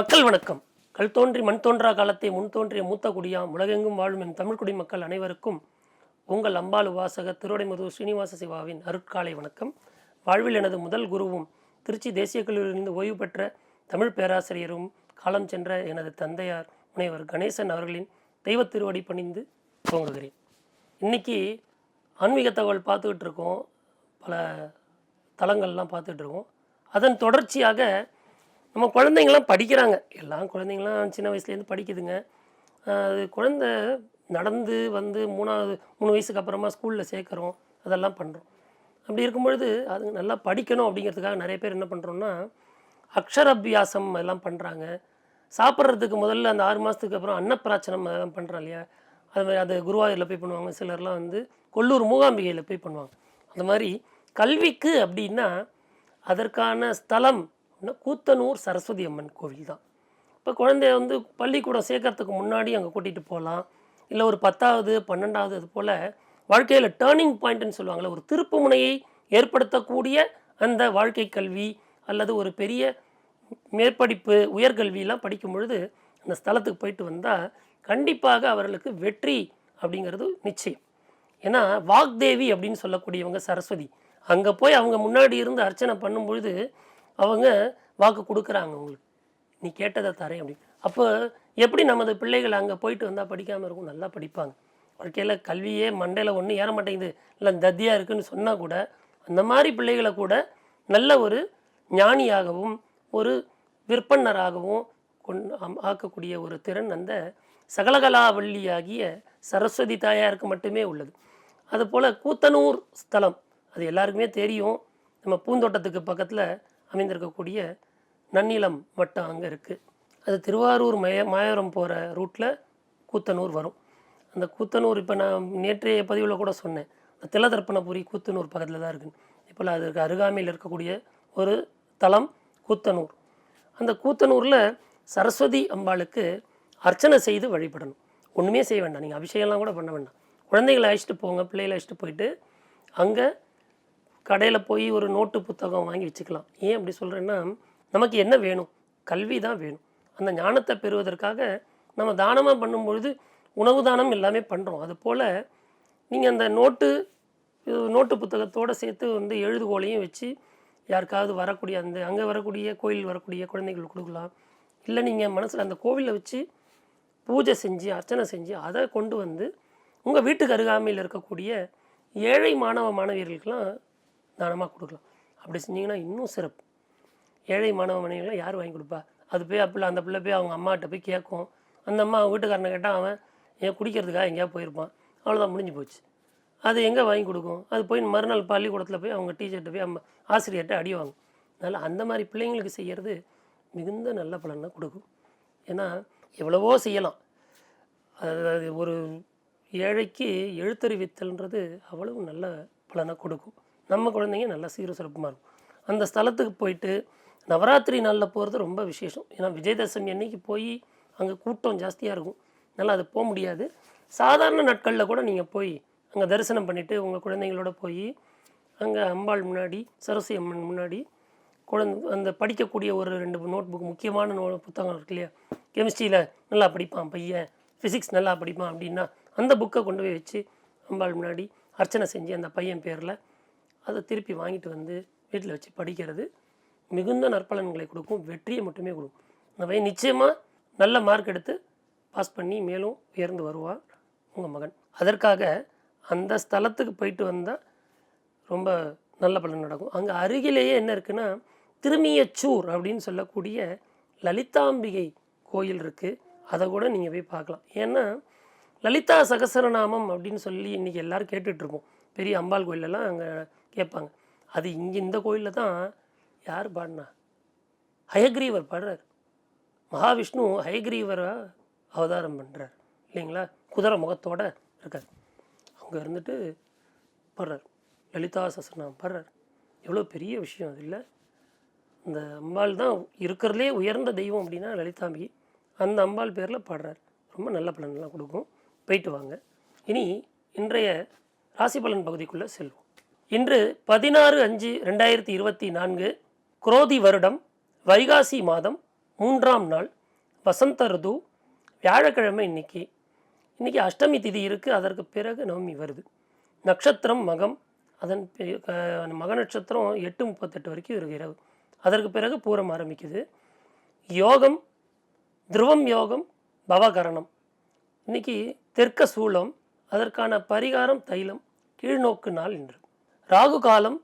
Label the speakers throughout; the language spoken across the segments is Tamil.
Speaker 1: மக்கள் வணக்கம். கல் தோன்றி மண் தோன்றா காலத்தை முன் தோன்றிய மூத்த குடியாம் உலகெங்கும் வாழும் என் தமிழ் குடி மக்கள் அனைவருக்கும் உங்கள் அம்பாள் உபாசக திருவடைமது ஸ்ரீனிவாச சிவாவின் அருட்காலை வணக்கம். வாழ்வில் எனது முதல் குருவும் திருச்சி தேசிய கல்லூரியிலிருந்து ஓய்வு பெற்ற தமிழ் பேராசிரியரும் காலம் சென்ற எனது தந்தையார் முனைவர் கணேசன் அவர்களின் தெய்வ திருவடி பணிந்து துவங்குகிறேன். இன்னைக்கு ஆன்மீக தகவல் பார்த்துக்கிட்டு இருக்கோம். பல தளங்கள்லாம் பார்த்துட்ருக்கோம் அதன் தொடர்ச்சியாக நம்ம குழந்தைங்களாம் படிக்கிறாங்க. எல்லாம் குழந்தைங்களாம் சின்ன வயசுலேருந்து படிக்குதுங்க. அது குழந்த நடந்து வந்து மூணாவது மூணு வயசுக்கு அப்புறமா ஸ்கூலில் சேர்க்குறோம். அதெல்லாம் பண்ணுறோம் அப்படி இருக்கும் பொழுது அது நல்லா படிக்கணும் அப்படிங்கிறதுக்காக நிறைய பேர் என்ன பண்ணுறோம்னா அக்ஷராபியாசம் அதெல்லாம் பண்ணுறாங்க சாப்பிட்றதுக்கு முதல்ல அந்த ஆறு மாதத்துக்கு அப்புறம் அன்னப்பிராச்சனம் அதெல்லாம் பண்ணுறோம் இல்லையா? அது மாதிரி அது குருவாயூரில் போய் பண்ணுவாங்க. சிலர்லாம் வந்து கொல்லூர் மூகாம்பிகையில் போய் பண்ணுவாங்க. அந்த மாதிரி கல்விக்கு அப்படின்னா அதற்கான ஸ்தலம் அப்படின்னா கூத்தனூர் சரஸ்வதி அம்மன் கோவில் தான். இப்போ குழந்தைய வந்து பள்ளிக்கூடம் சேர்க்கறதுக்கு முன்னாடி அங்கே கூட்டிகிட்டு போகலாம் இல்லை ஒரு பத்தாவது பன்னெண்டாவது அது போல் வாழ்க்கையில் டேர்னிங் பாயிண்ட்னு சொல்லுவாங்கள்ல ஒரு திருப்பு முனையை ஏற்படுத்தக்கூடிய அந்த வாழ்க்கை கல்வி அல்லது ஒரு பெரிய மேற்படிப்பு உயர்கல்வியெலாம் படிக்கும் பொழுது அந்த ஸ்தலத்துக்கு போயிட்டு வந்தால் கண்டிப்பாக அவர்களுக்கு வெற்றி அப்படிங்கிறது நிச்சயம். ஏன்னா வாக்தேவி அப்படின்னு சொல்லக்கூடியவங்க சரஸ்வதி. அங்கே போய் அவங்க முன்னாடி இருந்து அர்ச்சனை பண்ணும் பொழுது அவங்க வாக்கு கொடுக்குறாங்க உங்களுக்கு. நீ கேட்டதை தரேன் அப்படின்னு அப்போ எப்படி நமது பிள்ளைகள் அங்கே போயிட்டு வந்தால் படிக்காமல் இருக்கும்? நல்லா படிப்பாங்க. வாழ்க்கையில் கல்வியே மண்டையில் ஒன்றும் ஏற மாட்டேங்குது. இல்லை தத்தியாக இருக்குன்னு சொன்னால் கூட அந்த மாதிரி பிள்ளைகளை கூட நல்ல ஒரு ஞானியாகவும் ஒரு விற்பனராகவும் கொண் ஆக்கக்கூடிய ஒரு திறன் அந்த சகலகலாவல்லியாகிய சரஸ்வதி தாயாருக்கு மட்டுமே உள்ளது. அதுபோல் கூத்தனூர் ஸ்தலம் அது எல்லாருக்குமே தெரியும். நம்ம பூந்தோட்டத்துக்கு பக்கத்தில் அமைந்திருக்கக்கூடிய நன்னிலம் வட்டம் அங்கே இருக்குது அது திருவாரூர் மய மாயவரம் போகிற ரூட்டில் கூத்தனூர் வரும். அந்த கூத்தனூர் இப்போ நான் நேற்றைய பதிவில் கூட சொன்னேன். அந்த திலதர்ப்பணபுரி கூத்தனூர் பக்கத்தில் தான் இருக்குது இப்போ அதற்கு அருகாமையில் இருக்கக்கூடிய ஒரு தலம் கூத்தனூர். அந்த கூத்தனூரில் சரஸ்வதி அம்பாளுக்கு அர்ச்சனை செய்து வழிபடணும். ஒன்றுமே செய்ய வேண்டாம். நீங்கள் அபிஷேகம்லாம் கூட பண்ண வேண்டாம். குழந்தைகளை அழைச்சிட்டு போங்க பிள்ளைகளை அழைச்சிட்டு போயிட்டு அங்கே கடையில் போய் ஒரு நோட்டு புத்தகம் வாங்கி வச்சுக்கலாம். ஏன் அப்படி சொல்கிறேன்னா நமக்கு என்ன வேணும்? கல்வி தான் வேணும். அந்த ஞானத்தை பெறுவதற்காக நம்ம தானமாக பண்ணும்பொழுது உணவு தானம் எல்லாமே பண்ணுறோம் அதுபோல் நீங்கள் அந்த நோட்டு நோட்டு புத்தகத்தோடு சேர்த்து வந்து எழுதுகோலையும் வச்சு யாருக்காவது வரக்கூடிய அந்த அங்கே வரக்கூடிய கோயில் வரக்கூடிய குழந்தைகளுக்கு கொடுக்கலாம். இல்லை நீங்கள் மனசில் அந்த கோவிலில் வச்சு பூஜை செஞ்சு அர்ச்சனை செஞ்சு அதை கொண்டு வந்து உங்கள் வீட்டுக்கு அருகாமையில் இருக்கக்கூடிய ஏழை மாணவ மாணவியர்களுக்கெல்லாம் தானமாக கொடுக்கலாம். அப்படி செஞ்சீங்கன்னா இன்னும் சிறப்பு. ஏழை மாணவ மனைவிகளை யார் வாங்கி கொடுப்பா? அது போய் அப்பிள்ள அந்த பிள்ளை போய் அவங்க அம்மாட்ட போய் கேட்கும். அந்த அம்மா அவங்க வீட்டுக்காரனை கேட்டால் அவன் ஏன் குடிக்கிறதுக்காக எங்கேயாவது போயிருப்பான். அவ்வளோதான் முடிஞ்சு போச்சு. அது எங்கே வாங்கி கொடுக்கும்? அது போய் மறுநாள் பள்ளிக்கூடத்தில் போய் அவங்க டீச்சர்கிட்ட போய் அம்மா ஆசிரியர்கிட்ட அடி வாங்கும். அதனால் அந்த மாதிரி பிள்ளைங்களுக்கு செய்கிறது மிகுந்த நல்ல பலனை கொடுக்கும். ஏன்னா எவ்வளவோ செய்யலாம். அதாவது ஒரு ஏழைக்கு எழுத்தறிவித்தல்ன்றது அவ்வளவு நல்ல பலனை கொடுக்கும். நம்ம குழந்தைங்க நல்லா சீர சிறப்புமாக இருக்கும். அந்த ஸ்தலத்துக்கு போயிட்டு நவராத்திரி நாளில் போகிறது ரொம்ப விசேஷம். ஏன்னா விஜயதசமி அன்னைக்கு போய் அங்கே கூட்டம் ஜாஸ்தியாக இருக்கும். நல்லா அது போக முடியாது. சாதாரண நாட்களில் கூட நீங்கள் போய் அங்கே தரிசனம் பண்ணிவிட்டு உங்கள் குழந்தைங்களோட போய் அங்கே அம்பாள் முன்னாடி சரஸ்வதி அம்மன் முன்னாடி குழந்த அந்த படிக்கக்கூடிய ஒரு ரெண்டு நோட் புக் முக்கியமான நோ புத்தகம் இருக்கு இல்லையா? கெமிஸ்ட்ரியில் நல்லா படிப்பான் பையன். ஃபிசிக்ஸ் நல்லா படிப்பான் அப்படின்னா அந்த புக்கை கொண்டு போய் வச்சு அம்பாள் முன்னாடி அர்ச்சனை செஞ்சு அந்த பையன் பேரில் அதை திருப்பி வாங்கிட்டு வந்து வீட்டில் வச்சு படிக்கிறது மிகுந்த நற்பலன்களை கொடுக்கும் வெற்றியை மட்டுமே கொடுக்கும். இந்த பையன் நிச்சயமாக நல்ல மார்க் எடுத்து பாஸ் பண்ணி மேலும் உயர்ந்து வருவார் உங்கள் மகன். அதற்காக அந்த ஸ்தலத்துக்கு போயிட்டு வந்தால் ரொம்ப நல்ல பலன் நடக்கும். அங்கே அருகிலேயே என்ன இருக்குன்னா திருமியச்சூர் அப்படின்னு சொல்லக்கூடிய லலிதாம்பிகை கோயில் இருக்குது அதை கூட நீங்கள் போய் பார்க்கலாம். ஏன்னா லலிதா சகசரநாமம் அப்படின்னு சொல்லி இன்றைக்கி எல்லோரும் கேட்டுட்ருப்போம் பெரிய அம்பாள் கோயிலெல்லாம் அங்கே கேட்பாங்க. அது இங்கே இந்த கோயிலில் தான் யார் பாடினா? ஹயக்ரீவர் பாடுறார். மகாவிஷ்ணு ஹயக்ரீவரை அவதாரம் பண்ணுறார் இல்லைங்களா? குதிரை முகத்தோடு இருக்கார். அங்கே இருந்துட்டு பாடுறார். லலிதா சசனம் பாடுறார். எவ்வளோ பெரிய விஷயம் அது இல்லை. இந்த அம்பாள் தான் இருக்கிறதுலே உயர்ந்த தெய்வம் அப்படின்னா லலிதாம்பி. அந்த அம்பாள் பேரில் பாடுறார். ரொம்ப நல்ல பலன்லாம் கொடுக்கும். போயிட்டு வாங்க. இனி இன்றைய ராசி பலன் பகுதிக்குள்ளே செல்வோம். இன்று பதினாறு அஞ்சு ரெண்டாயிரத்தி இருபத்தி நான்கு குரோதி வருடம் வைகாசி மாதம் மூன்றாம் நாள் வசந்த ருது வியாழக்கிழமை இன்னைக்கு. இன்னைக்கு அஷ்டமி திதி இருக்குது அதற்கு பிறகு நவமி வருது. நட்சத்திரம் மகம் அதன் மக நட்சத்திரம் எட்டு முப்பத்தெட்டு வரைக்கும் இருக்கு இரவு அதற்கு பிறகு பூரம் ஆரம்பிக்குது. யோகம் துருவம் யோகம் பவகரணம். இன்றைக்கி தெற்க சூலம் அதற்கான பரிகாரம் தைலம் கீழ்நோக்கு நாள் இன்று. ராகு காலம்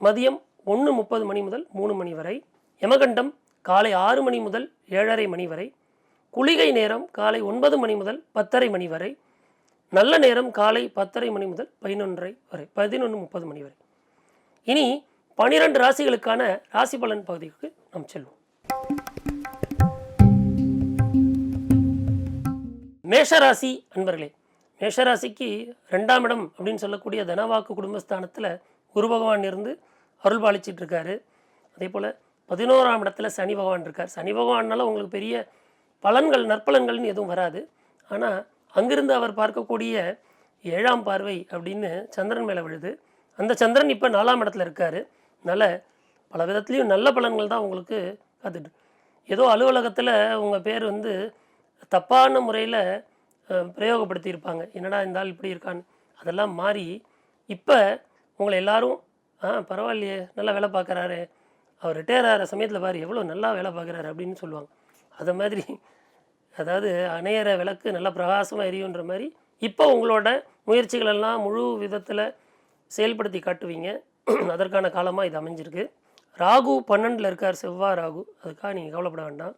Speaker 1: மதியம் ஒன்று முப்பது மணி முதல் மூணு மணி வரை யமகண்டம் காலை ஆறு மணி முதல் ஏழரை மணி வரை குளிகை நேரம் காலை ஒன்பது மணி முதல் பத்தரை மணி வரை நல்ல நேரம் காலை பத்தரை மணி முதல் பதினொன்றரை வரை பதினொன்று முப்பது மணி வரை. இனி பனிரெண்டு ராசிகளுக்கான ராசி பலன் பகுதிக்கு நாம் செல்வோம். மேஷராசி அன்பர்களே மேஷராசிக்கு ரெண்டாம் இடம் அப்படின்னு சொல்லக்கூடிய தனவாக்கு குடும்பஸ்தானத்தில் குரு பகவான் இருந்து அருள் பாலிச்சிட்டு இருக்காரு. அதே போல் பதினோராம் இடத்துல சனி பகவான் இருக்கார். சனி பகவான்னால உங்களுக்கு பெரிய பலன்கள் நற்பலன்கள்னு எதுவும் வராது. ஆனால் அங்கிருந்து அவர் பார்க்கக்கூடிய ஏழாம் பார்வை அப்படின்னு சந்திரன் மேலே விழுது. அந்த சந்திரன் இப்போ நாலாம் இடத்துல இருக்கார். அதனால் பல விதத்துலேயும் நல்ல பலன்கள் தான் உங்களுக்கு காத்துட்டு ஏதோ அலுவலகத்தில் உங்கள் பேர் வந்து தப்பான முறையில் பிரயோகப்படுத்தியிருப்பாங்க. என்னடா இந்த ஆள் இப்படி இருக்கான்னு. அதெல்லாம் மாறி இப்போ உங்களை எல்லாரும் ஆ பரவாயில்லையே நல்லா வேலை பார்க்குறாரு. அவர் ரிட்டையர் ஆகிற சமயத்தில் பாரு எவ்வளோ நல்லா வேலை பார்க்குறாரு அப்படின்னு சொல்லுவாங்க. அதை மாதிரி அதாவது அணையிற விளக்கு நல்லா பிரகாசமாக எரியுன்ற மாதிரி இப்போ உங்களோட முயற்சிகள் எல்லாம் முழு விதத்தில் செயல்படுத்தி காட்டுவீங்க. அதற்கான காலமாக இது அமைஞ்சிருக்கு. ராகு பன்னெண்டில் இருக்கார் செவ்வாய் ராகு. அதுக்காக நீங்கள் கவலைப்பட வேண்டாம்.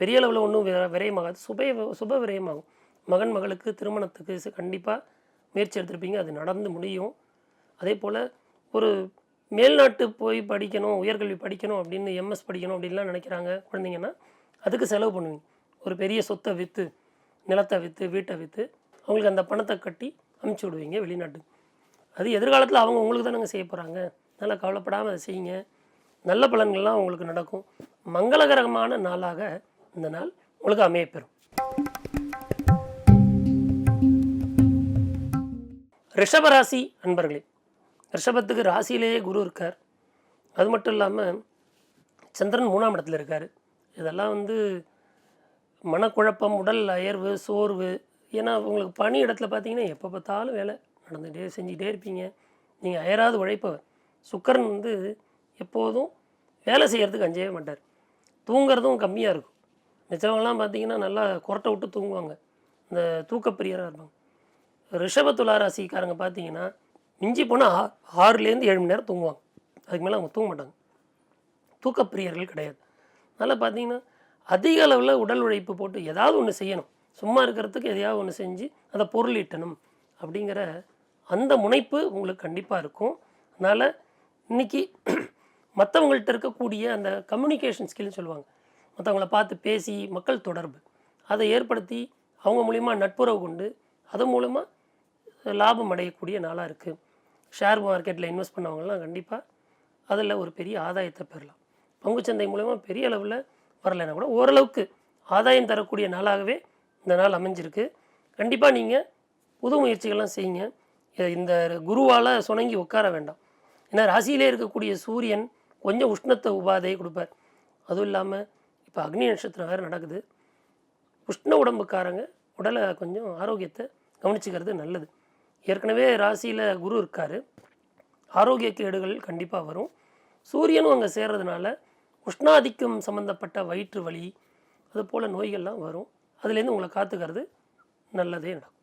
Speaker 1: பெரிய அளவில் ஒன்றும் விரயமாகாது. சுப சுப விரயமாகும். மகன் மகளுக்கு திருமணத்துக்கு கண்டிப்பாக முயற்சி எடுத்திருப்பீங்க. அது நடந்து முடியும். அதே போல் ஒரு மேல்நாட்டு போய் படிக்கணும் உயர்கல்வி படிக்கணும் அப்படின்னு எம்எஸ் படிக்கணும் அப்படின்லாம் நினைக்கிறாங்க குழந்தைங்கன்னா அதுக்கு செலவு பண்ணுவீங்க. ஒரு பெரிய சொத்தை விற்று நிலத்தை விற்று வீட்டை விற்று அவங்களுக்கு அந்த பணத்தை கட்டி அமுச்சு விடுவீங்க வெளிநாட்டுக்கு. அது எதிர்காலத்தில் அவங்க உங்களுக்கு தானங்க செய்ய போகிறாங்க நல்லா கவலைப்படாமல் அதை செய்யுங்க. நல்ல பலன்கள்லாம் உங்களுக்கு நடக்கும். மங்களகரமான நாளாக இந்த நாள் உங்களுக்கு அமையப்பெறும் ரிஷபராசி அன்பர்களே ரிஷபத்துக்கு ராசியிலேயே குரு இருக்கார். அது மட்டும் இல்லாமல் சந்திரன் மூணாம் இடத்துல இருக்கார். இதெல்லாம் வந்து மனக்குழப்பம் உடல் அயர்வு சோர்வு ஏன்னா உங்களுக்கு பணி இடத்துல பார்த்தீங்கன்னா எப்போ பார்த்தாலும் வேலை நடந்துகிட்டே செஞ்சுக்கிட்டே இருப்பீங்க. நீங்கள் அயராது உழைப்பவர். சுக்கரன் வந்து எப்போதும் வேலை செய்கிறதுக்கு அஞ்சவே மாட்டார். தூங்குறதும் கம்மியாக இருக்கும். மிச்சவங்களாம் பார்த்தீங்கன்னா நல்லா கொரட்டை விட்டு தூங்குவாங்க. இந்த தூக்கப்பிரியராக இருப்பாங்க ரிஷப துலா ராசிக்காரங்க பார்த்தீங்கன்னா மிஞ்சி போனால் ஆ ஆறுலேருந்து ஏழு மணி நேரம் தூங்குவாங்க. அதுக்கு மேலே அவங்க தூங்க மாட்டாங்க. தூக்கப்பிரியர்கள் கிடையாது. அதனால் பார்த்தீங்கன்னா அதிக அளவில் உடல் உழைப்பு போட்டு ஏதாவது ஒன்று செய்யணும். சும்மா இருக்கிறதுக்கு எதையாவது ஒன்று செஞ்சு அதை பொருளீட்டணும் அப்படிங்கிற அந்த முனைப்பு உங்களுக்கு கண்டிப்பாக இருக்கும். அதனால் இன்னைக்கு மற்றவங்கள்ட்ட இருக்கக்கூடிய அந்த கம்யூனிகேஷன் ஸ்கில்னு சொல்லுவாங்க. மற்றவங்கள பார்த்து பேசி மக்கள் தொடர்பு. அதை ஏற்படுத்தி அவங்க மூலிமா நட்புறவு கொண்டு அது மூலமாக லாபம் அடையக்கூடிய நாளாக இருக்குது ஷேர் மார்க்கெட்டில் இன்வெஸ்ட் பண்ணவங்கலாம் கண்டிப்பாக அதில் ஒரு பெரிய ஆதாயத்தை பெறலாம். பங்குச்சந்தை மூலமா பெரிய அளவில் வரலைன்னா கூட ஓரளவுக்கு ஆதாயம் தரக்கூடிய நாளாகவே இந்த நாள் அமைஞ்சிருக்கு. கண்டிப்பாக நீங்கள் புது முயற்சிகள்லாம் செய்யுங்க. இந்த குருவால் சுணங்கி உட்கார வேண்டாம். ஏன்னா ராசியிலே இருக்கக்கூடிய சூரியன் கொஞ்சம் உஷ்ணத்தை உபாதையை கொடுப்பார். அதுவும் இல்லாமல் இப்போ அக்னி நட்சத்திரம் வேறு நடக்குது. உஷ்ண உடம்புக்காரங்க உடலை கொஞ்சம் ஆரோக்கியத்தை கவனிச்சுக்கிறது நல்லது. ஏற்கனவே ராசியில் குரு இருக்கார். ஆரோக்கிய கேடுகள் கண்டிப்பாக வரும். சூரியனும் அங்கே சேர்றதுனால உஷ்ணாதிக்கம் சம்மந்தப்பட்ட வயிற்று வலி அது போல் நோய்கள்லாம் வரும். அதுலேருந்து உங்களை காத்துக்கிறது நல்லதே நடக்கும்.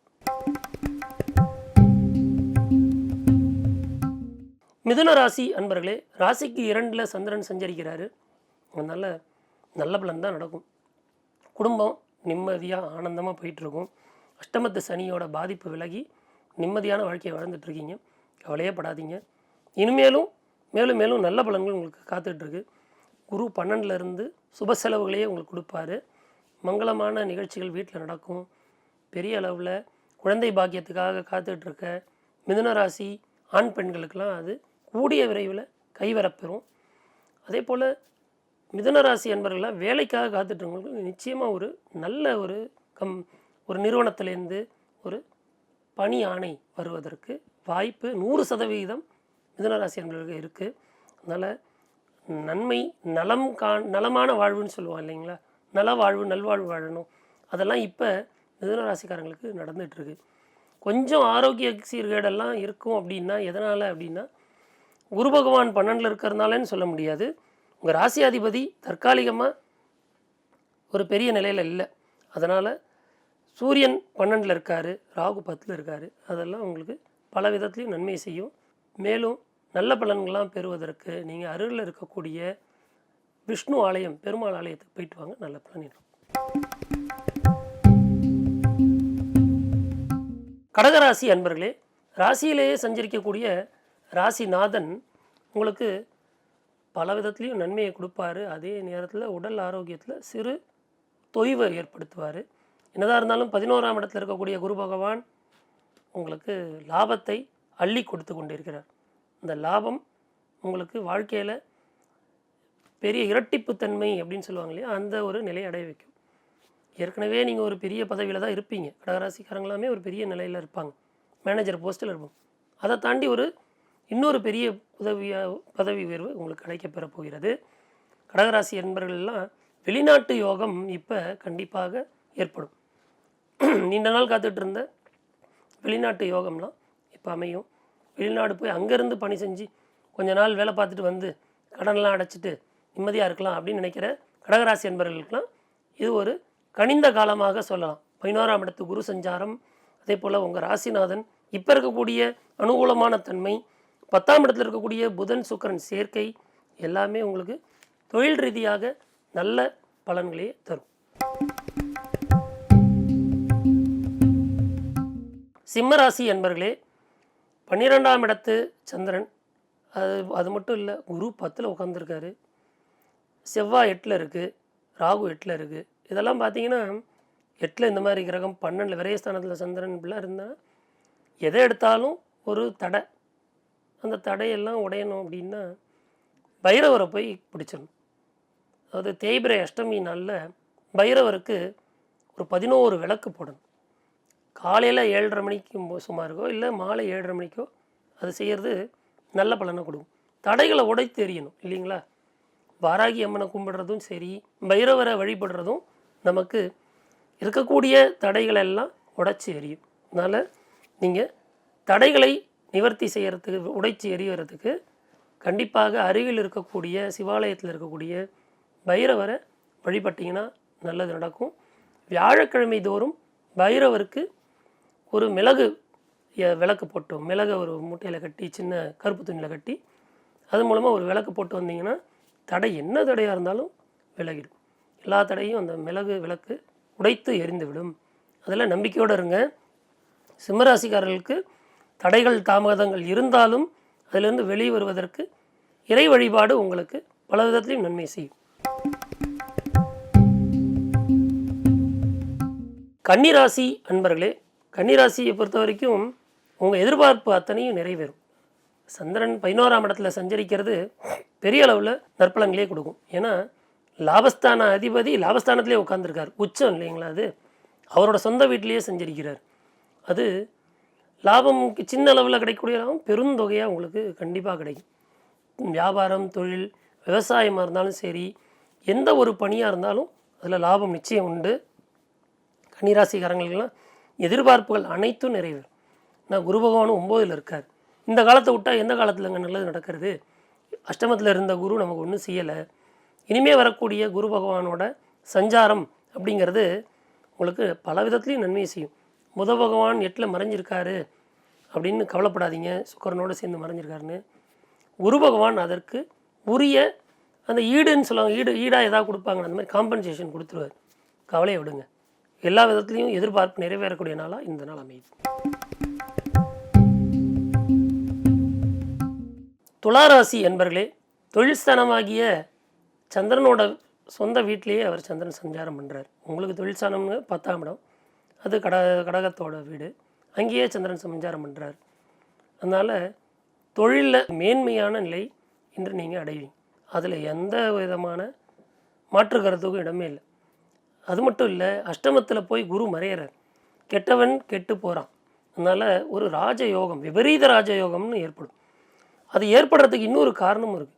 Speaker 1: மிதுன ராசி அன்பர்களே ராசிக்கு இரண்டில் சந்திரன் சஞ்சரிக்கிறாரு. அதனால் நல்ல பலன் தான் நடக்கும். குடும்பம் நிம்மதியாக ஆனந்தமாக போயிட்டுருக்கும் அஷ்டமத்து சனியோட பாதிப்பு விலகி நிம்மதியான வாழ்க்கையை வாழ்ந்துட்டுருக்கீங்க. கவலையே படாதீங்க. இனிமேலும் மேலும் மேலும் நல்ல பலன்கள் உங்களுக்கு காத்துட்ருக்கு குரு பன்னெண்டுலேருந்து சுப செலவுகளையே உங்களுக்கு கொடுப்பாரு. மங்களமான நிகழ்ச்சிகள் வீட்டில் நடக்கும். பெரிய அளவில் குழந்தை பாக்கியத்துக்காக காத்துட்ருக்க மிதுன ராசி ஆண் பெண்களுக்கெல்லாம் அது கூடிய விரைவில் கைவரப்பெறும் அதே போல் மிதுன ராசி வேலைக்காக காத்துட்ருக்கவங்களுக்கு நிச்சயமாக ஒரு நல்ல ஒரு கம் ஒரு நிறுவனத்திலேருந்து ஒரு பணி ஆணை வருவதற்கு வாய்ப்பு நூறு சதவிகிதம் மிதுன இருக்குது அதனால் நன்மை நலம் கா நலமான வாழ்வுன்னு சொல்லுவோம் இல்லைங்களா? நல வாழ்வு நல்வாழ்வு வாழணும். அதெல்லாம் இப்போ மிதுன ராசிக்காரங்களுக்கு கொஞ்சம் ஆரோக்கிய சீர்கேடெல்லாம் இருக்கும் அப்படின்னா எதனால் அப்படின்னா குரு பகவான் பன்னெண்டில் இருக்கிறதுனாலன்னு சொல்ல முடியாது. உங்கள் ராசியாதிபதி தற்காலிகமாக ஒரு பெரிய நிலையில் இல்லை. அதனால் சூரியன் பன்னெண்டில் இருக்கார் ராகு பத்தில் இருக்கார். அதெல்லாம் உங்களுக்கு பல விதத்துலையும் நன்மை செய்யும். மேலும் நல்ல பலன்கள்லாம் பெறுவதற்கு நீங்கள் அருகில் இருக்கக்கூடிய விஷ்ணு ஆலயம் பெருமாள் ஆலயத்துக்கு போயிட்டு வாங்க நல்ல பலன் இருக்கும். கடகராசி அன்பர்களே ராசியிலேயே சஞ்சரிக்கக்கூடிய ராசிநாதன் உங்களுக்கு பல விதத்துலேயும் நன்மையை கொடுப்பாரு. அதே நேரத்தில் உடல் ஆரோக்கியத்தில் சிறு தொய்வை ஏற்படுத்துவார். என்னதான் இருந்தாலும் பதினோராம் இடத்துல இருக்கக்கூடிய குரு பகவான் உங்களுக்கு லாபத்தை அள்ளி கொடுத்து கொண்டிருக்கிறார். இந்த லாபம் உங்களுக்கு வாழ்க்கையில் பெரிய இரட்டிப்புத்தன்மை அப்படின்னு சொல்லுவாங்க இல்லையா? அந்த ஒரு நிலையை அடைய வைக்கும். ஏற்கனவே நீங்கள் ஒரு பெரிய பதவியில் தான் இருப்பீங்க. கடகராசிக்காரங்களாமே ஒரு பெரிய நிலையில் இருப்பாங்க. மேனேஜர் போஸ்ட்டில் இருப்போம் அதை தாண்டி ஒரு இன்னொரு பெரிய உதவியாக பதவி உயர்வு உங்களுக்கு கிடைக்கப்பெறப் போகிறது. கடகராசி என்பவர்கள்லாம் வெளிநாட்டு யோகம் இப்போ கண்டிப்பாக ஏற்படும். நீண்ட நாள் காத்துட்டு இருந்த வெளிநாட்டு யோகம்லாம் இப்போ அமையும். வெளிநாடு போய் அங்கேருந்து பணி செஞ்சு கொஞ்ச நாள் வேலை பார்த்துட்டு வந்து கடன்லாம் அடைச்சிட்டு நிம்மதியாக இருக்கலாம் அப்படின்னு நினைக்கிற கடகராசி என்பவர்களுக்கெல்லாம் இது ஒரு கனிந்த காலமாக சொல்லலாம். பதினோராம் இடத்து குரு சஞ்சாரம் அதே போல் உங்கள் ராசிநாதன் இப்போ இருக்கக்கூடிய அனுகூலமான தன்மை பத்தாம் இடத்துல இருக்கக்கூடிய புதன் சுக்கிரன் சேர்க்கை எல்லாமே உங்களுக்கு தொழில் ரீதியாக நல்ல பலன்களையே தரும். சிம்மராசி என்பர்களே பன்னிரெண்டாம் இடத்து சந்திரன். அது அது மட்டும் இல்லை குரு பத்தில் உட்காந்துருக்காரு செவ்வாய் எட்டில் இருக்குது ராகு எட்டில் இருக்குது இதெல்லாம் பார்த்தீங்கன்னா எட்டில் இந்த மாதிரி கிரகம் பன்னெண்டில் விரயஸ்தானத்தில் சந்திரன் இப்படிலாம் இருந்தால் எதை எடுத்தாலும் ஒரு தடை. அந்த தடையெல்லாம் உடையணும் அப்படின்னா பைரவரை போய் பிடிச்சிடணும். அதாவது தேய்பிரை அஷ்டமி நாளில் பைரவருக்கு ஒரு பதினோரு விளக்கு போடணும். காலையில் ஏழரை மணிக்கு சுமாருக்கோ இல்லை மாலை ஏழரை மணிக்கோ அது செய்கிறது நல்ல பலனை கொடுக்கும். தடைகளை உடைத்து எறியணும் இல்லைங்களா? வாராகி அம்மனை கும்பிடுறதும் சரி பைரவரை வழிபடுறதும் நமக்கு இருக்கக்கூடிய தடைகளை எல்லாம் உடைச்சி எறியும். அதனால் நீங்கள் தடைகளை நிவர்த்தி செய்கிறதுக்கு உடைச்சி எறிகிறதுக்கு கண்டிப்பாக அருகில் இருக்கக்கூடிய சிவாலயத்தில் இருக்கக்கூடிய பைரவரை வழிபட்டிங்கன்னா நல்லது நடக்கும். வியாழக்கிழமை தோறும் பைரவருக்கு ஒரு மிளகு விளக்கு போட்டோம் மிளகை ஒரு மூட்டையில் கட்டி சின்ன கருப்பு துணியில் கட்டி அது மூலமாக ஒரு விளக்கு போட்டு வந்தீங்கன்னா தடை என்ன தடையாக இருந்தாலும் விலகிடும். எல்லா தடையும் அந்த மிளகு விளக்கு உடைத்து எரிந்து விடும் அதில் நம்பிக்கையோடு இருங்க. சிம்மராசிக்காரர்களுக்கு தடைகள் தாமதங்கள் இருந்தாலும் அதிலிருந்து வெளியே வருவதற்கு இறை வழிபாடு உங்களுக்கு பல விதத்திலையும் நன்மை செய்யும். கன்னிராசி அன்பர்களே கன்னிராசியை பொறுத்த வரைக்கும் உங்கள் எதிர்பார்ப்பு அத்தனையும் நிறைவேறும். சந்திரன் பதினோராம் இடத்துல சஞ்சரிக்கிறது பெரிய அளவில் நற்பலன்களே கொடுக்கும். ஏன்னா லாபஸ்தான அதிபதி லாபஸ்தானத்திலே உட்காந்துருக்கார் உச்சம் இல்லைங்களா அது? அவரோட சொந்த வீட்டிலேயே சஞ்சரிக்கிறார். அது லாபம் சின்ன அளவில் கிடைக்கக்கூடிய லாபம் பெருந்தொகையாக உங்களுக்கு கண்டிப்பாக கிடைக்கும். வியாபாரம் தொழில் விவசாயமாக இருந்தாலும் சரி எந்த ஒரு பணியாக இருந்தாலும் அதில் லாபம் நிச்சயம் உண்டு. கன்னிராசிக்காரங்களுக்கெல்லாம் எதிர்பார்ப்புகள் அனைத்தும் நிறைவேறும் நான் குரு பகவானும் ஒம்போதில் இருக்கார். இந்த காலத்தை விட்டால் எந்த காலத்தில் அங்கே நல்லது நடக்கிறது? அஷ்டமத்தில் இருந்த குரு நமக்கு ஒன்றும் செய்யலை. இனிமே வரக்கூடிய குரு பகவானோட சஞ்சாரம் அப்படிங்கிறது உங்களுக்கு பல விதத்துலேயும் நன்மையை செய்யும். முத பகவான் எட்டில் மறைஞ்சிருக்காரு அப்படின்னு கவலைப்படாதீங்க. சுக்கரனோட சேர்ந்து மறைஞ்சிருக்காருன்னு. குரு பகவான் அதற்கு உரிய அந்த ஈடுன்னு சொல்லுவாங்க. ஈடு ஈடாக எதாவது கொடுப்பாங்க அந்த மாதிரி காம்பன்சேஷன் கொடுத்துருவார். கவலையை விடுங்க. எல்லா விதத்துலையும் எதிர்பார்ப்பு நிறைவேறக்கூடிய நாளாக இந்த நாள் அமையுது. துளாராசி என்பர்களே தொழில்ஸ்தானமாகிய சந்திரனோட சொந்த வீட்டிலேயே அவர் சந்திரன் சஞ்சாரம் பண்ணுறார் உங்களுக்கு தொழில்ஸ்தானம்னு பத்தாம் இடம். அது கட கடகத்தோட வீடு. அங்கேயே சந்திரன் சஞ்சாரம் பண்ணுறார் அதனால் தொழிலில் மேன்மையான நிலை இன்று நீங்கள் அடைவீங்க. அதில் எந்த விதமான மாற்று கருத்துக்கும் இடமே இல்லை. அது மட்டும் இல்லை அஷ்டமத்தில் போய் குரு மறையிறார். கெட்டவன் கெட்டு போகிறான் அதனால் ஒரு ராஜயோகம் விபரீத ராஜயோகம்னு ஏற்படும். அது ஏற்படுறதுக்கு இன்னொரு காரணமும் இருக்குது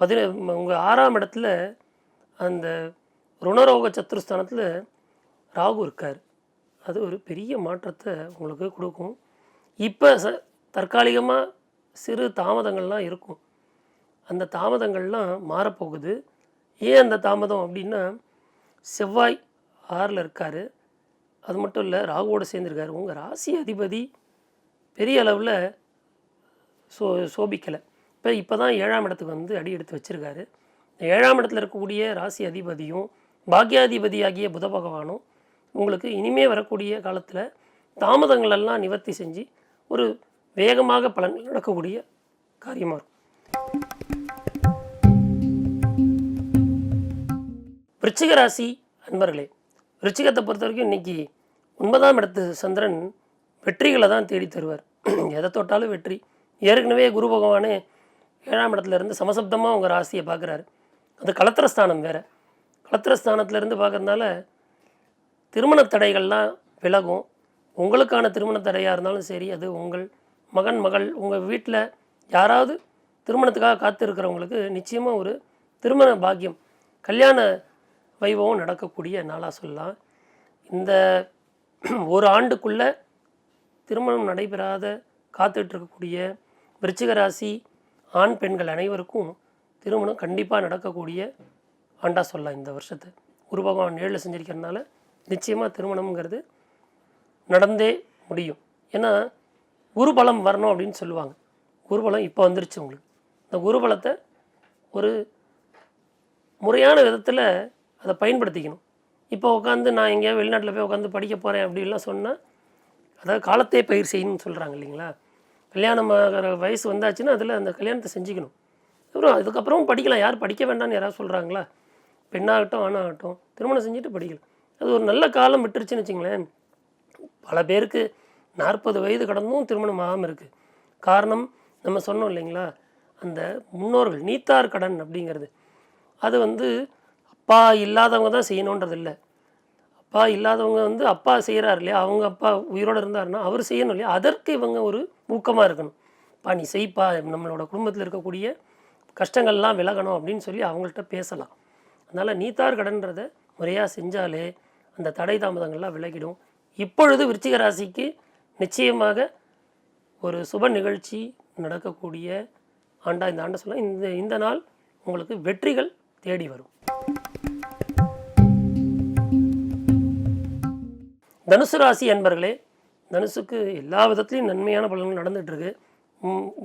Speaker 1: பதின உங்கள் ஆறாம் இடத்துல அந்த ருணரோக சத்துருஸ்தானத்தில் ராகு இருக்கார். அது ஒரு பெரிய மாற்றத்தை உங்களுக்கு கொடுக்கும். இப்போ ச தற்காலிகமாக சிறு தாமதங்கள்லாம் இருக்கும். அந்த தாமதங்கள்லாம் மாறப்போகுது. ஏன் அந்த தாமதம் அப்படின்னா செவ்வாய் ஆறில் இருக்கார். அது மட்டும் இல்லை ராகுவோடு சேர்ந்துருக்காரு. உங்கள் ராசி அதிபதி பெரிய அளவில் சோ சோபிக்கலை. இப்போ இப்போ தான் ஏழாம் இடத்துக்கு வந்து அடி எடுத்து வச்சிருக்காரு. ஏழாம் இடத்துல இருக்கக்கூடிய ராசி அதிபதியும் பாக்யாதிபதியாகிய புத பகவானும் உங்களுக்கு இனிமே வரக்கூடிய காலத்தில் தாமதங்களெல்லாம் நிவர்த்தி செஞ்சு ஒரு வேகமாக பலன்கள் நடக்கக்கூடிய காரியமாக இருக்கும். விருச்சிக ராசி அன்பர்களே விருச்சிகத்தை பொறுத்த வரைக்கும் இன்றைக்கி ஒன்பதாம் இடத்து சந்திரன் வெற்றிகளை தான் தேடி தருவார். எதை தொட்டாலும் வெற்றி. ஏற்கனவே குரு பகவானே ஏழாம் இடத்துல இருந்து சமசப்தமாக உங்கள் ராசியை பார்க்குறாரு. அது கலத்திரஸ்தானம் வேறு. கலத்திரஸ்தானத்துலேருந்து பார்க்குறதுனால திருமண தடைகள்லாம் விலகும். உங்களுக்கான திருமண தடையாக இருந்தாலும் சரி அது உங்கள் மகன் மகள் உங்கள் வீட்டில் யாராவது திருமணத்துக்காக காத்திருக்கிறவங்களுக்கு நிச்சயமாக ஒரு திருமண பாக்கியம். கல்யாண வைபவம் நடக்கக்கூடிய நாளாக சொல்லலாம். இந்த ஒரு ஆண்டுக்குள்ளே திருமணம் நடைபெறாத காத்துட்ருக்கக்கூடிய விருச்சிக ராசி ஆண் பெண்கள் அனைவருக்கும் திருமணம் கண்டிப்பாக நடக்கக்கூடிய ஆண்டாக சொல்லலாம் இந்த வருஷத்தை. குரு பகவான் ஏழில் செஞ்சிருக்கிறதுனால நிச்சயமாக திருமணம்ங்கிறது நடந்தே முடியும். ஏன்னா குருபலம் வரணும் அப்படின்னு சொல்லுவாங்க. குருபலம் இப்போ வந்துருச்சு உங்களுக்கு. இந்த குருபலத்தை ஒரு முறையான விதத்தில் அதை பயன்படுத்திக்கணும். இப்போ உட்காந்து நான் எங்கேயாவது வெளிநாட்டில் போய் உட்காந்து படிக்க போகிறேன் அப்படின்லாம் சொன்னால் அதாவது காலத்தே பயிர் செய்யணும்னு சொல்கிறாங்க இல்லைங்களா? கல்யாணம் ஆகிற வயசு வந்தாச்சுன்னா அதில் அந்த கல்யாணத்தை செஞ்சுக்கணும். அப்புறம் அதுக்கப்புறம் படிக்கலாம். யார் படிக்க வேண்டாம்னு யாராவது சொல்கிறாங்களா பெண்ணாகட்டும் ஆணாகட்டும் திருமணம் செஞ்சுட்டு படிக்கலாம். அது ஒரு நல்ல காலம் விட்டுருச்சுன்னு வச்சுங்களேன். பல பேருக்கு நாற்பது வயது கடந்தும் திருமணம் ஆகாமல் இருக்குது காரணம் நம்ம சொன்னோம் இல்லைங்களா? அந்த முன்னோர்கள் நீத்தார் கடன் அப்படிங்கிறது. அது வந்து அப்பா இல்லாதவங்க தான் செய்யணுன்றது இல்லை. அப்பா இல்லாதவங்க வந்து அப்பா செய்கிறார் இல்லையா? அவங்க அப்பா உயிரோடு இருந்தாருன்னா அவர் செய்யணும் இல்லையா? அதற்கு இவங்க ஒரு ஊக்கமாக இருக்கணும். பா நீ செய்ப்பா. நம்மளோட குடும்பத்தில் இருக்கக்கூடிய கஷ்டங்கள்லாம் விலகணும் அப்படின்னு சொல்லி அவங்கள்ட்ட பேசலாம். அதனால் நீத்தார் கடன்றதை முறையாக செஞ்சாலே அந்த தடை தாமதங்கள்லாம் விலகிடும். இப்பொழுது விருச்சிக ராசிக்கு நிச்சயமாக ஒரு சுப நிகழ்ச்சி நடக்கக்கூடிய ஆண்டா இந்த ஆண்டை சொல்லலாம் இந்த இந்த நாள் உங்களுக்கு வெற்றிகள் தேடி வரும். தனுசு ராசி என்பர்களே தனுசுக்கு எல்லா விதத்துலையும் நன்மையான பலன்கள் நடந்துகிட்ருக்கு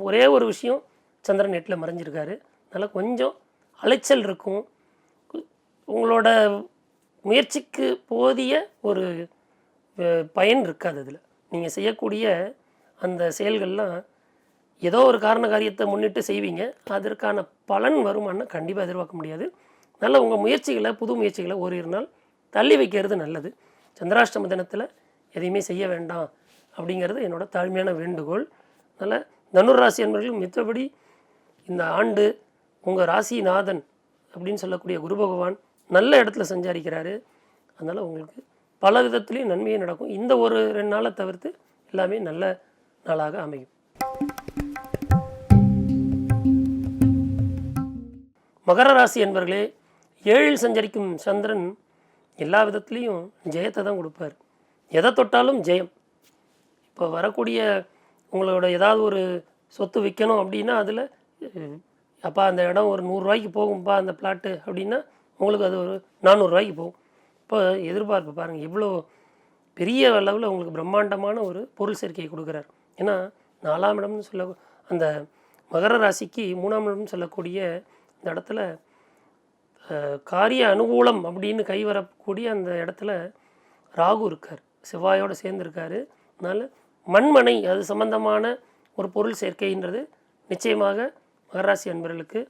Speaker 1: ஒரே ஒரு விஷயம் சந்திரன் எட்டில் மறைஞ்சிருக்காரு. அதனால் கொஞ்சம் அலைச்சல் இருக்கும். உங்களோட முயற்சிக்கு போதிய ஒரு பயன் இருக்காது அதில். நீங்கள் செய்யக்கூடிய அந்த செயல்கள்லாம் ஏதோ ஒரு காரண காரியத்தை முன்னிட்டு செய்வீங்க. அதற்கான பலன் வருமானு கண்டிப்பாக எதிர்பார்க்க முடியாது. நல்ல உங்கள் முயற்சிகளை புது முயற்சிகளை ஓரிரு நாள் தள்ளி வைக்கிறது நல்லது. சந்திராஷ்டம தினத்தில் எதையுமே செய்ய வேண்டாம் அப்படிங்கிறது என்னோட தாழ்மையான வேண்டுகோள். அதனால் தனுர் ராசி என்பவர்கள் மித்தபடி இந்த ஆண்டு உங்கள் ராசிநாதன் அப்படின்னு சொல்லக்கூடிய குரு பகவான் நல்ல இடத்துல சஞ்சாரிக்கிறாரு. அதனால் உங்களுக்கு பல விதத்துலேயும் நன்மையே நடக்கும். இந்த ஒரு ரெண்டு நாளை தவிர்த்து எல்லாமே நல்ல நாளாக அமையும். மகர ராசி என்பர்களே ஏழில் சஞ்சரிக்கும் சந்திரன் எல்லா விதத்துலேயும் ஜெயத்தை தான் கொடுப்பார். எதை தொட்டாலும் ஜெயம். இப்போ வரக்கூடிய உங்களோட ஏதாவது ஒரு சொத்து விற்கணும் அப்படின்னா அதில் அப்பா அந்த இடம் ஒரு நூறுரூவாய்க்கு போகும்பா அந்த பிளாட்டு அப்படின்னா உங்களுக்கு அது ஒரு நானூறுரூவாய்க்கு போகும். இப்போ எதிர்பார்ப்பு பாருங்கள் எவ்வளோ பெரிய அளவில் உங்களுக்கு பிரம்மாண்டமான ஒரு பொருள் சேர்க்கையை கொடுக்குறார். ஏன்னா நாலாம் இடம்னு சொல்ல அந்த மகர ராசிக்கு மூணாம் இடம்னு சொல்லக்கூடிய இந்த இடத்துல காரிய அனுகூலம் அப்படின்னு கை வரக்கூடிய அந்த இடத்துல ராகு இருக்கார். செவ்வாயோடு சேர்ந்துருக்காரு. அதனால் மண்மனை அது சம்பந்தமான ஒரு பொருள் சேர்க்கைன்றது நிச்சயமாக மகராசி அன்பர்களுக்கு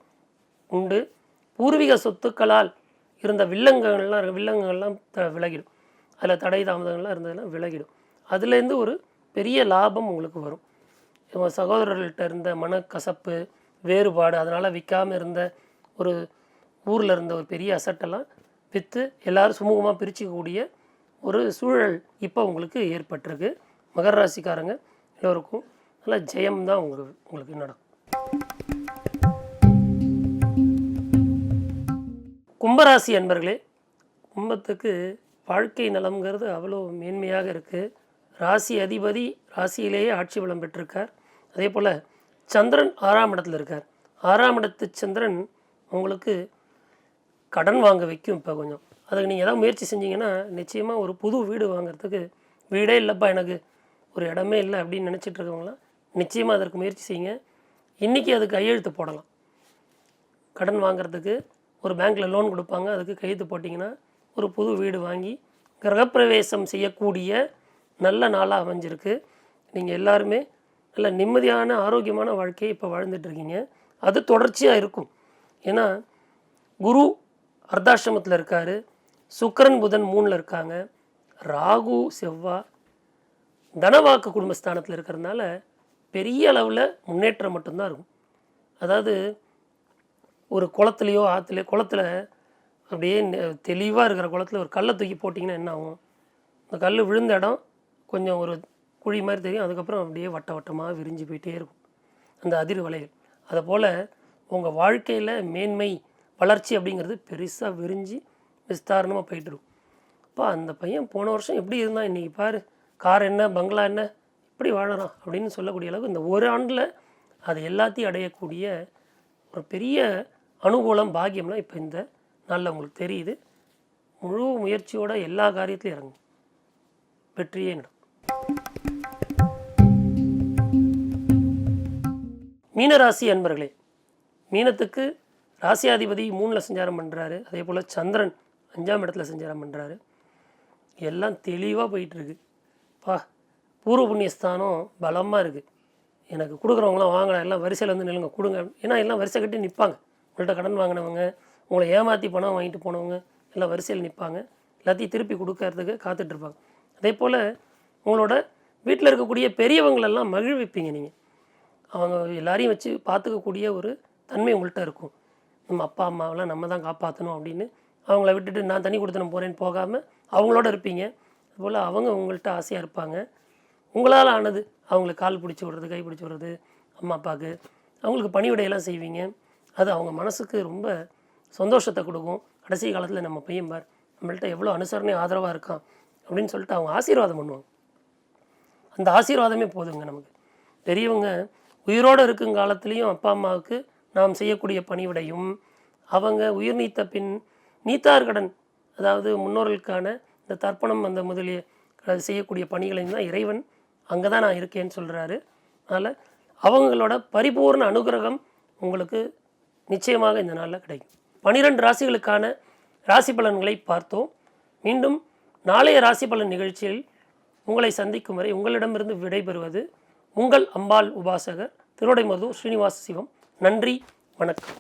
Speaker 1: உண்டு. பூர்வீக சொத்துக்களால் இருந்த வில்லங்கங்கள்லாம் வில்லங்கங்கள்லாம் த விலகிடும். அதில் தடை தாமதங்கள்லாம் இருந்ததெல்லாம் விலகிடும். அதுலேருந்து ஒரு பெரிய லாபம் உங்களுக்கு வரும். சகோதரர்கள்ட்ட இருந்த மனக்கசப்பு வேறுபாடு அதனால் விற்காமல் இருந்த ஒரு ஊரில் இருந்த ஒரு பெரிய அசட்டெல்லாம் விற்று எல்லாரும் சுமூகமாக பிரிச்சுக்கக்கூடிய ஒரு சூழல் இப்போ உங்களுக்கு ஏற்பட்டிருக்கு. மகர ராசிக்காரங்க எல்லோருக்கும் நல்ல ஜெயம் தான் உங்களுக்கு உங்களுக்கு நடக்கும். கும்பராசி அன்பர்களே கும்பத்துக்கு வாழ்க்கை நலம்ங்கிறது அவ்வளோ மேன்மையாக இருக்குது ராசி அதிபதி ராசியிலேயே ஆட்சி பலம் பெற்றிருக்கார். அதே போல் சந்திரன் ஆறாம் இடத்துல இருக்கார். ஆறாம் இடத்து சந்திரன் உங்களுக்கு கடன் வாங்க வைக்கும் இப்போ கொஞ்சம். அதுக்கு நீங்கள் ஏதாவது முயற்சி செஞ்சீங்கன்னா நிச்சயமாக ஒரு புது வீடு வாங்குறதுக்கு வீடே இல்லைப்பா எனக்கு. ஒரு இடமே இல்லை அப்படின்னு நினச்சிட்டு இருக்கவங்களாம் நிச்சயமாக அதற்கு முயற்சி செய்யுங்க. இன்றைக்கி அதுக்கு கையெழுத்து போடலாம். கடன் வாங்குறதுக்கு ஒரு பேங்க்கில் லோன் கொடுப்பாங்க. அதுக்கு கையெழுத்து போட்டிங்கன்னா ஒரு புது வீடு வாங்கி கிரகப்பிரவேசம் செய்யக்கூடிய நல்ல நாளாக அமைஞ்சிருக்கு. நீங்கள் எல்லாருமே நல்ல நிம்மதியான ஆரோக்கியமான வாழ்க்கையை இப்போ வாழ்ந்துட்டு இருக்கீங்க. அது தொடர்ச்சியாக இருக்கும். ஏன்னா குரு அர்த்தாசிரமத்தில் இருக்கார். சுக்கரன் புதன் மூணில் இருக்காங்க. ராகு செவ்வா தனவாக்கு குடும்பஸ்தானத்தில் இருக்கிறதுனால பெரிய அளவில் முன்னேற்றம் மட்டும்தான் இருக்கும். அதாவது ஒரு குளத்துலையோ ஆற்றுலையோ குளத்துல அப்படியே தெளிவாக இருக்கிற குளத்துல ஒரு கல்லை தூக்கி போட்டிங்கன்னா என்ன ஆகும்? அந்த கல் விழுந்த இடம் கொஞ்சம் ஒரு குழி மாதிரி தெரியும். அதுக்கப்புறம் அப்படியே வட்ட வட்டமாக விரிஞ்சு போயிட்டே இருக்கும். அந்த அதிர் வலைகள் அதை போல் உங்கள் வாழ்க்கையில் மேன்மை வளர்ச்சி அப்படிங்கிறது பெருசாக விரிஞ்சு விஸ்தாரணமாக போயிட்டுருக்கும் அப்போ அந்த பையன் போன வருஷம் எப்படி இருந்தான்? இன்றைக்கி பாரு கார் என்ன பங்களா என்ன இப்படி வாழறான் அப்படின்னு சொல்லக்கூடிய அளவுக்கு இந்த ஒரு ஆண்டில் அது எல்லாத்தையும் அடையக்கூடிய ஒரு பெரிய அனுகூலம் பாக்கியம்லாம் இப்போ இந்த நாளில் உங்களுக்கு தெரியுது. முழு முயற்சியோட எல்லா காரியத்திலையும் இறங்கும். வெற்றியே நடும் மீனராசி அன்பர்களே மீனத்துக்கு ராசியாதிபதி மூணில் சஞ்சாரம் பண்ணுறாரு அதே போல் சந்திரன் அஞ்சாம் இடத்துல சஞ்சாரம் பண்ணுறாரு எல்லாம் தெளிவாக போயிட்டுருக்கு. பா பூர்வ புண்ணியஸ்தானம் பலமாக இருக்குது எனக்கு கொடுக்குறவங்களாம் வாங்கலாம். எல்லாம் வரிசையில் வந்து நில்லுங்க. கொடுங்க. ஏன்னா எல்லாம் வரிசை கட்டி நிற்பாங்க உங்கள்கிட்ட கடன் வாங்கினவங்க உங்களை ஏமாற்றி பணம் வாங்கிட்டு போனவங்க எல்லாம் வரிசையில் நிற்பாங்க எல்லாத்தையும் திருப்பி கொடுக்கறதுக்கு காத்துட்ருப்பாங்க அதே போல் உங்களோட வீட்டில் இருக்கக்கூடிய பெரியவங்களெல்லாம் மகிழ்விப்பீங்க நீங்கள் அவங்க எல்லாரையும் வச்சு பார்த்துக்கக்கூடிய ஒரு தன்மை உங்கள்கிட்ட இருக்கும். நம்ம அப்பா அம்மாவெல்லாம் நம்ம தான் காப்பாற்றணும் அப்படின்னு அவங்கள விட்டுட்டு நான் தண்ணி கொடுத்து போகிறேன்னு போகாமல் அவங்களோட இருப்பீங்க. அதுபோல் அவங்க உங்கள்கிட்ட ஆசையாக இருப்பாங்க. உங்களால் ஆனது அவங்களுக்கு கால் பிடிச்சி விடுறது கை பிடிச்சி விடுறது அம்மா அப்பாவுக்கு அவங்களுக்கு பணிவிடையெல்லாம் செய்வீங்க. அது அவங்க மனசுக்கு ரொம்ப சந்தோஷத்தை கொடுக்கும். கடைசி காலத்தில் நம்ம பையன் பார் நம்மள்ட்ட எவ்வளோ அனுசரணை ஆதரவாக இருக்கான் அப்படின்னு சொல்லிட்டு அவங்க ஆசீர்வாதம் பண்ணுவாங்க. அந்த ஆசீர்வாதமே போதுங்க நமக்கு. பெரியவங்க உயிரோடு இருக்கும் காலத்துலேயும் அப்பா அம்மாவுக்கு நாம் செய்யக்கூடிய பணிவிடையும் அவங்க உயிர் நீத்த பின் நீத்தார் கடன் அதாவது முன்னோர்களுக்கான இந்த தர்ப்பணம் அந்த முதலிய செய்யக்கூடிய பணிகளையும் தான் இறைவன் அங்கே தான் நான் இருக்கேன்னு சொல்கிறாரு அதனால் அவங்களோட பரிபூர்ண அனுகிரகம் உங்களுக்கு நிச்சயமாக இந்த நாளில் கிடைக்கும். பனிரெண்டு ராசிகளுக்கான ராசி பலன்களை பார்த்தோம். மீண்டும் நாளைய ராசி பலன் நிகழ்ச்சியில் உங்களை சந்திக்கும் வரை உங்களிடமிருந்து விடைபெறுவது உங்கள் அம்பாள் உபாசகர் திருவடைமருதூர் ஸ்ரீனிவாச சிவம். நன்றி வணக்கம்.